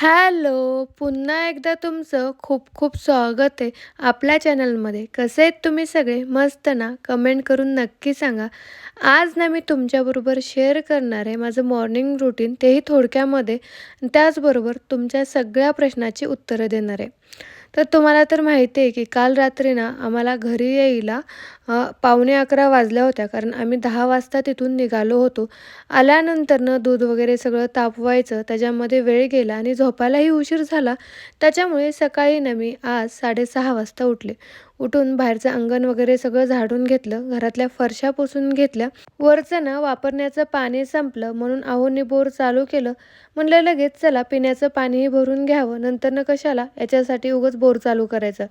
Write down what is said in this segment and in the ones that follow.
Hello पुन्हा एकदा तुमचं खूप खूप स्वागत आहे आपल्या चॅनलमध्ये. कसे आहेत तुम्ही सगळे? मस्त ना? कमेंट करून नक्की सांगा. आज ना मी तुमच्याबरोबर शेअर करणार आहे माझं मॉर्निंग रुटीन तेही थोडक्यामध्ये. त्याचबरोबर तुमच्या सगळ्या प्रश्नाची उत्तरं देणार आहे. तर तुम्हाला तर माहिती आहे की काल रात्री ना आम्हाला घरी यायला पावणे अकरा वाजल्या होत्या. कारण आम्ही दहा वाजता तिथून निघालो होतो. आल्यानंतरनं दूध वगैरे सगळं तापवायचं त्याच्यामध्ये वेळ गेला आणि झोपायलाही उशीर झाला. त्याच्यामुळे सकाळी ना मी आज साडेसहा वाजता उठले. उठून बाहेरचं अंगण वगैरे सगळं झाडून घेतलं घरातल्या फरशा पुसून घेतल्या. वरचं ना वापरण्याचं पाणी संपलं म्हणून आहोनी बोर चालू केलं. म्हणलं लगेच चला पिण्याचं पाणीही भरून घ्यावं नंतर न कशाला याच्यासाठी उगाच बोर चालू करायचं.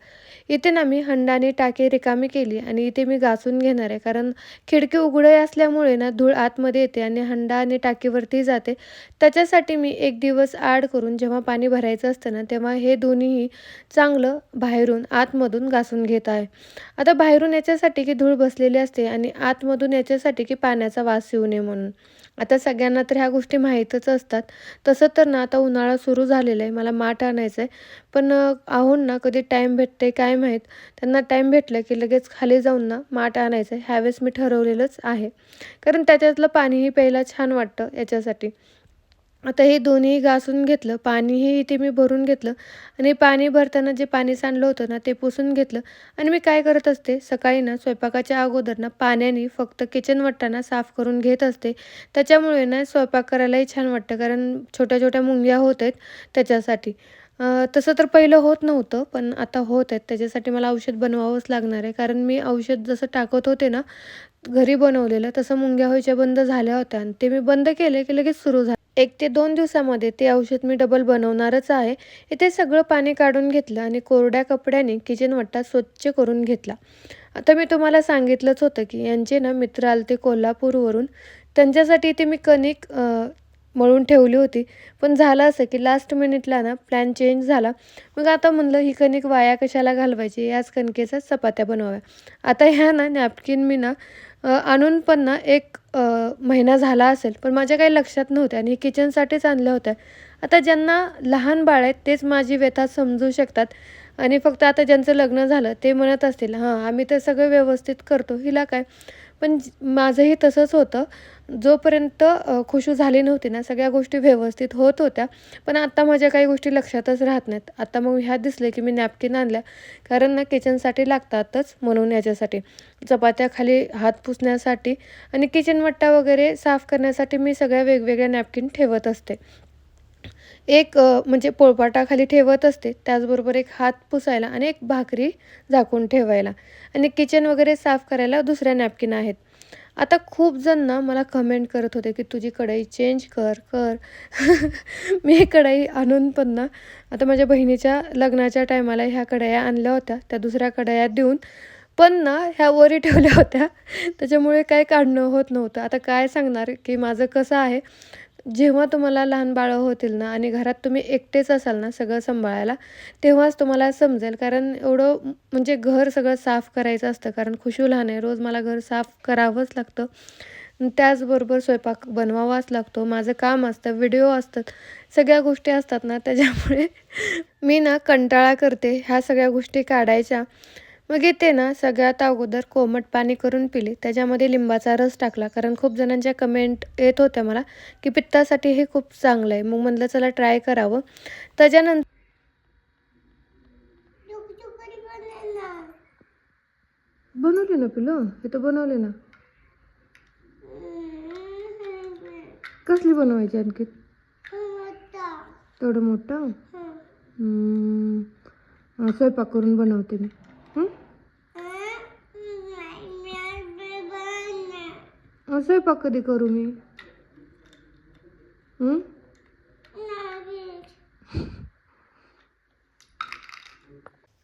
इथे ना मी हंडाने टाकी रिकामी केली आणि इथे मी घासून घेणार आहे कारण खिडकी उघडे असल्यामुळे ना धूळ आतमध्ये येते आणि हंडा आणि टाकीवरती जाते. त्याच्यासाठी मी एक दिवस आड करून जेव्हा पाणी भरायचं असतं ना तेव्हा हे दोन्हीही चांगलं बाहेरून आतमधून घासून घेत. आहे. आता बाहेरून याच्यासाठी की धूळ बसलेली असते आणि आतमधून याच्यासाठी की पाण्याचा वास येऊ नये म्हणून. आता सगळ्यांना तर ह्या गोष्टी माहीतच असतात. तसं तर ना आता उन्हाळा सुरू झालेला आहे. मला माठ आणायचं आहे पण आहो आहोन ना कधी टाईम भेटते काय माहीत? त्यांना टाईम भेटला की लगेच खाली जाऊन ना माठ आणायचं आहे ह्यावेळेस मी ठरवलेलंच आहे. कारण त्याच्यातलं पाणीही प्यायला छान वाटतं याच्यासाठी. आता हे दोन्ही घासून घेतलं पाणीही इथे मी भरून घेतलं आणि पाणी भरताना जे पाणी सांडलं होतं ना ते पुसून घेतलं आणि मी काय करत असते सकाळी ना स्वयंपाकाच्या अगोदर ना पाण्याने फक्त किचन वट्टाना साफ करून घेत असते. त्याच्यामुळे ना स्वयंपाक करायलाही छान वाटतं कारण छोट्या छोट्या मुंग्या होत आहेत त्याच्यासाठी. तसं तर पहिलं होत नव्हतं पण आता होत आहेत. त्याच्यासाठी मला औषध बनवावंच लागणार आहे. कारण मी औषध जसं टाकत होते ना घरी बनवलेलं तसं मुंग्या व्हायच्या बंद झाल्या होत्या आणि ते मी बंद केले की लगेच सुरू झालं एक ते दोन दिवसामध्ये ते औषध मी डबल बनवणारच आहे. इथे सगळं पाणी काढून घेतलं आणि कोरड्या कपड्याने किचन वट्टा स्वच्छ करून घेतला. आता मी तुम्हाला सांगितलंच होतं की यांचे ना मित्र आले ते कोल्हापूरवरून. त्यांच्यासाठी इथे मी कणिक मळून ठेवली होती. पण झालं असं की लास्ट मिनिटला ना प्लॅन चेंज झाला. मग आता म्हणलं ही कणिक वाया कशाला घालवायची? याच कणकेचा चपात्या बनवाव्या. आता ह्या ना नॅपकिन मी ना आणून पण ना एक महिना झाला असेल पण माझ्या काही लक्षात नव्हत्या आणि किचनसाठीच आणल्या होत्या आता ज्यांना लहान बाळ आहेत तेच माझी व्यथा समजू शकतात. आणि फक्त आता ज्यांचं लग्न झालं ते म्हणत असतील हां आम्ही तर सगळं व्यवस्थित करतो हिला काय? पण माझंही तसंच होतं. जोपर्यंत खुशू झाली नव्हती ना सगळ्या गोष्टी व्यवस्थित होत होत्या. पण आत्ता माझ्या काही गोष्टी लक्षातच राहत नाहीत. आत्ता मग ह्या दिसले की मी नॅपकिन आणल्या. कारण ना किचनसाठी लागतातच म्हणून याच्यासाठी. चपात्या खाली हात पुसण्यासाठी आणि किचन मट्टा वगैरे साफ करण्यासाठी मी सगळ्या वेगवेगळ्या नॅपकिन ठेवत असते. एक म्हणजे पोळपाटाखाली ठेवत असते. त्याचबरोबर एक हात पुसायला आणि एक भाकरी झाकून ठेवायला. आणि किचन वगैरे साफ करायला दुसऱ्या नॅपकिन आहेत. आता खूप जण ना मला कमेंट करत होते की तुझी कढई चेंज कर कर. मी कढई आणून पण ना आता माझ्या बहिणीच्या लग्नाच्या टायमाला ह्या कढया आणल्या होत्या. त्या दुसऱ्या कढया देऊन पण ना ह्या वरी ठेवल्या होत्या. त्याच्यामुळे काय काढणं होत नव्हतं. आता काय सांगणार की माझं कसं आहे? जेव्हा तुम्हाला लहान बाळं होतील ना आणि घरात तुम्ही एकटेच असाल ना सगळं सांभाळायला तेव्हाच तुम्हाला समजेल. कारण एवढं म्हणजे घर सगळं साफ करायचं असतं. कारण खुशू लहान आहे रोज मला घर साफ करावंच लागतं. त्याचबरोबर स्वयंपाक बनवावाच लागतो. माझं काम असतं व्हिडिओ असतात. सगळ्या गोष्टी असतात ना त्याच्यामुळे मी ना कंटाळा करते. ह्या सगळ्या गोष्टी काढायच्या. मग इथे ना सगळ्यात अगोदर कोमट पाणी करून पिले. त्याच्यामध्ये लिंबाचा रस टाकला. कारण खूप जणांच्या कमेंट येत होत्या मला की पित्तासाठी हे खूप चांगलं आहे. मग म्हणलं चला ट्राय करावं. त्याच्यानंतर बनवले ना पिलो हे तर बनवले ना. कसली बनवायची आणखी? तेवढं मोठं? स्वयंपाक करून बनवते मी हं? हा, स्वयंपाक कधी करू मी हं?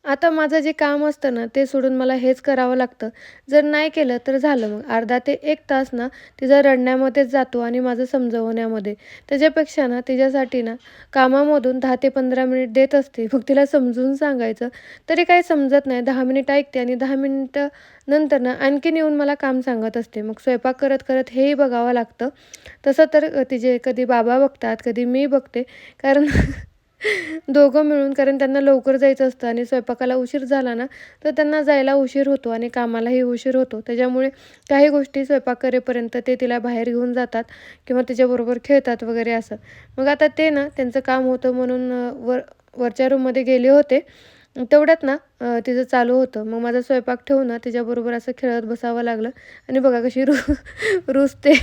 आता माझं जे काम असतं ना ते सोडून मला हेच करावं लागतं. जर नाही केलं तर झालं मग. अर्धा ते एक तास ना तिचा रडण्यामध्येच जातो आणि माझं समजवण्यामध्ये. त्याच्यापेक्षा ना तिच्यासाठी ना कामामधून दहा ते पंधरा मिनिट देत असते. मग तिला समजून सांगायचं. तरी काही समजत नाही. दहा मिनिट ऐकते आणि दहा मिनिटं नंतर ना आणखीन येऊन मला काम सांगत असते. मग स्वयंपाक करत करत हेही बघावं लागतं. तसं तर तिचे कधी बाबा बघतात कधी मी बघते. कारण दोघं मिळून कारण त्यांना लवकर जायचं असतं आणि स्वयंपाकाला उशीर झाला ना तर त्यांना जायला उशीर होतो आणि कामालाही उशीर होतो. त्याच्यामुळे काही गोष्टी स्वयंपाक करेपर्यंत ते तिला बाहेर घेऊन जातात किंवा तिच्याबरोबर खेळतात वगैरे असं. मग आता ते ना त्यांचं काम होतं म्हणून वर वरच्या रूममध्ये गेले होते. तेवढ्यात ना तिचं चालू होतं. मग माझा स्वयंपाक ठेवून ना तिच्याबरोबर असं खेळत बसावं लागलं. आणि बघा कशी रु रुसते.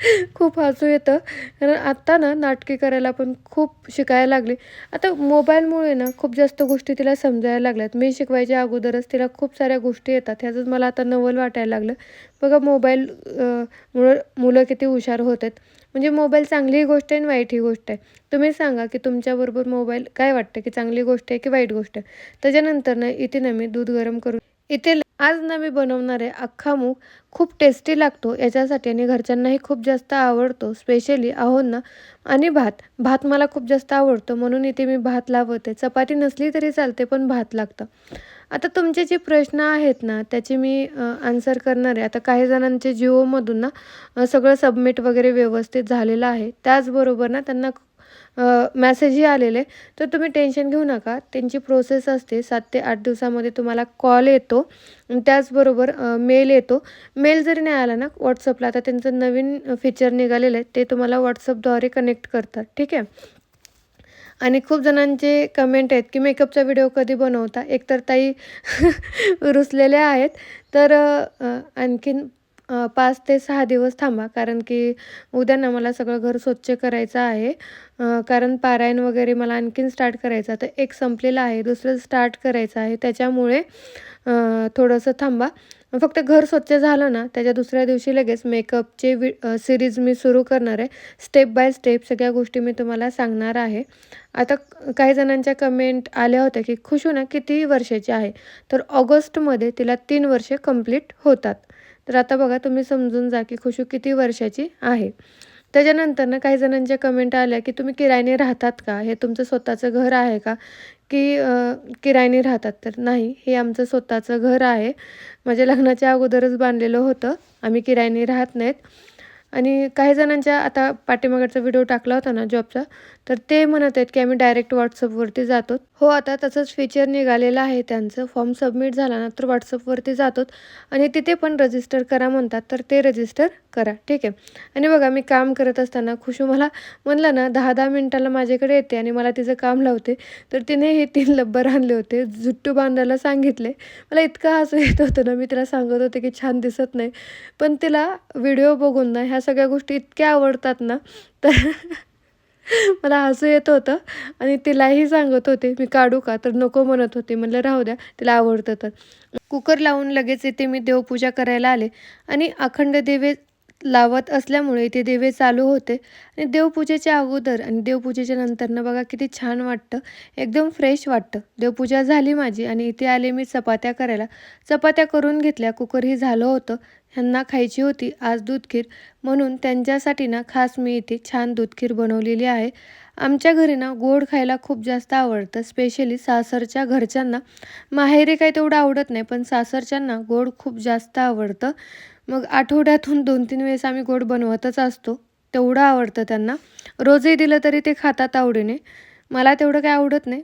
खूप हसू येतं. कारण आत्ता ना नाटके करायला पण खूप शिकायला लागली. आता मोबाईलमुळे ना खूप जास्त गोष्टी तिला समजायला लागल्यात. मी शिकवायच्या अगोदरच तिला खूप साऱ्या गोष्टी येतात. ह्याचंच मला आता नवल वाटायला लागलं. बघा मोबाईल मुळं मुलं किती हुशार होत आहेत म्हणजे मोबाईल चांगलीही गोष्ट आहे आणि वाईटही गोष्ट आहे. तुम्ही सांगा की तुमच्याबरोबर मोबाईल काय वाटतं? की चांगली गोष्ट आहे की वाईट गोष्ट आहे? त्याच्यानंतर ना इथे ना मी दूध गरम करून इथे आज ना मी बनवणार आहे अख्खा मूग खूप टेस्टी लागतो. याच्यासाठी आणि घरच्यांनाही खूप जास्त आवडतो. स्पेशली ना आणि भात. भात मला खूप जास्त आवडतो. म्हणून इथे मी भात लावते. चपाती नसली तरी चालते पण भात लागतं. आता तुमचे जे प्रश्न आहेत ना त्याचे मी आन्सर करणार आहे. आता काही जणांचे जिओमधून ना सगळं सबमिट वगैरे व्यवस्थित झालेलं आहे. त्याचबरोबर ना त्यांना मॅसेजही आलेले. तर तुम्ही टेन्शन घेऊ नका. त्यांची प्रोसेस असते. सात ते आठ दिवसामध्ये तुम्हाला कॉल येतो. त्याचबरोबर मेल येतो. मेल जरी नाही आला ना व्हॉट्सअपला आता त्यांचं नवीन फीचर निघालेलं आहे. ते तुम्हाला व्हॉट्सअपद्वारे कनेक्ट करतात. ठीक आहे? आणि खूप जणांचे कमेंट आहेत की मेकअपचा व्हिडिओ कधी बनवता? एकतर ताई रुसलेल्या आहेत. तर आणखीन पाच ते सहा दिवस थांबा कारण की उद्या ना मला सगळं घर स्वच्छ करायचं आहे. कारण पारायण वगैरे मला आणखीन स्टार्ट करायचं तर एक संपलेलं आहे दुसरं स्टार्ट करायचं आहे. त्याच्यामुळे थोडंसं थांबा. फक्त घर स्वच्छ झालं ना त्याच्या दुसऱ्या दिवशी लगेच मेकअपचे वि सिरीज मी सुरू करणार आहे. स्टेप बाय स्टेप सगळ्या गोष्टी मी तुम्हाला सांगणार आहे. आता काही जणांच्या कमेंट आल्या होत्या की खुशू ना किती वर्षाची आहे तर ऑगस्टमध्ये तिला तीन वर्षे कंप्लीट होतात. तर आता बघा तुम्ही समजून जा की खुशू किती वर्षाची आहे. त्याच्यानंतर ना काही जणांच्या कमेंट आल्या की तुम्ही किरायने राहतात का? हे तुमचं स्वतःचं घर आहे का? की किरायने राहतात तर नाही हे आमचं स्वतःचं घर आहे. माझ्या लग्नाच्या अगोदरच बांधलेलं होतं. आम्ही किरायने राहत नाहीत. आणि काही जणांच्या आता पाठीमागचा व्हिडिओ टाकला होता ना जॉबचा तर ते म्हणत आहेत की आम्ही डायरेक्ट व्हॉट्सअपवरती जातो. हो आता तसंच फीचर निघालेलं आहे त्यांचं. फॉर्म सबमिट झाला ना तर व्हॉट्सअपवरती जातो. आणि तिथे पण रजिस्टर करा म्हणतात तर ते रजिस्टर करा. ठीक आहे? आणि बघा मी काम करत असताना खुशू मला म्हणलं ना दहा दहा मिनटाला माझ्याकडे येते आणि मला तिचं काम लावते. तर तिने हे तीन लब्बर आणले होते झुट्टू बांधायला सांगितले. मला इतकं हसू येत होतं ना मी तिला सांगत होते की छान दिसत नाही. पण तिला व्हिडिओ बघून ना ह्या सगळ्या गोष्टी इतक्या आवडतात ना तर मला हसू येत होतं आणि तिलाही सांगत होते मी काढू का? तर नको म्हणत होते. म्हणलं राहू द्या तिला आवडतं तर. कुकर लावून लगेच इथे मी देवपूजा करायला आले आणि अखंड दिवे लावत असल्यामुळे इथे दिवे चालू होते. आणि देवपूजेच्या अगोदर आणि देवपूजेच्या नंतरनं बघा किती छान वाटतं. एकदम फ्रेश वाटतं. देवपूजा झाली माझी आणि इथे आले मी चपात्या करायला. चपात्या करून घेतल्या. कुकरही झालं होतं. ह्यांना खायची होती. आज दूधखीर. म्हणून त्यांच्यासाठी ना खास मी इथे छान दूधखीर बनवलेली आहे. आमच्या घरी ना गोड खायला खूप जास्त आवडतं स्पेशली सासरच्या घरच्यांना. माहेरी काही तेवढं आवडत नाही पण सासरच्यांना गोड खूप जास्त आवडतं. मग आठवड्यातून दोन तीन वेळेस आम्ही गोड बनवतच असतो तेवढं आवडतं त्यांना. रोजही दिलं तरी ते खातात आवडीने. मला तेवढं काही आवडत नाही.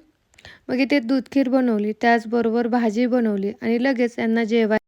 मग इथे दूधखीर बनवली त्याचबरोबर भाजी बनवली आणि लगेच यांना जेवाय